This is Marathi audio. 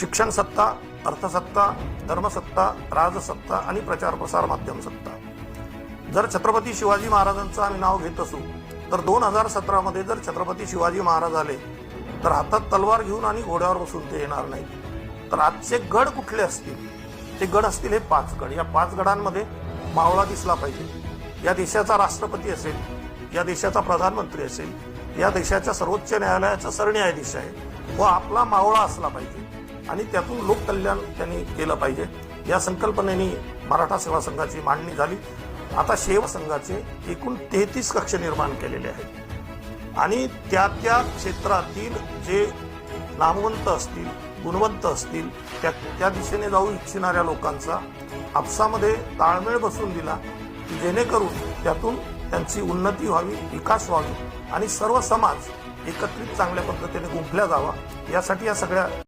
शिक्षण सत्ता अर्थसत्ता धर्मसत्ता राजसत्ता आणि प्रचार प्रसार माध्यम सत्ता. जर छत्रपती शिवाजी महाराजांचं आम्ही नाव घेत असू तर दोन हजार सतरामध्ये जर छत्रपती शिवाजी महाराज आले तर हातात तलवार घेऊन आणि घोड्यावर बसून ते येणार नाही तर आजचे गड कुठले असतील? ते गड असतील हे पाच गड. या पाच गडांमध्ये मावळा दिसला पाहिजे. या देशाचा राष्ट्रपती असेल या देशाचा प्रधानमंत्री असेल या देशाच्या सर्वोच्च न्यायालयाचा सरन्यायाधीश आहे व आपला मावळा असला पाहिजे. आणि त्यातून लोककल्याण त्यांनी केलं पाहिजे. या संकल्पनेने मराठा सेवा संघाची मांडणी झाली. आता सेवा संघाचे एकूण तेहतीस कक्ष निर्माण केलेले आहेत. आणि त्या त्या क्षेत्रातील जे नामवंत असतील गुणवंत असतील त्या त्या दिशेने जाऊ इच्छिणाऱ्या लोकांचा आपसामध्ये ताळमेळ बसून दिला की जेणेकरून त्यातून त्यांची उन्नती व्हावी विकास व्हावी आणि सर्व समाज एकत्रित चांगल्या पद्धतीने गुंफल्या जावा. यासाठी या सगळ्या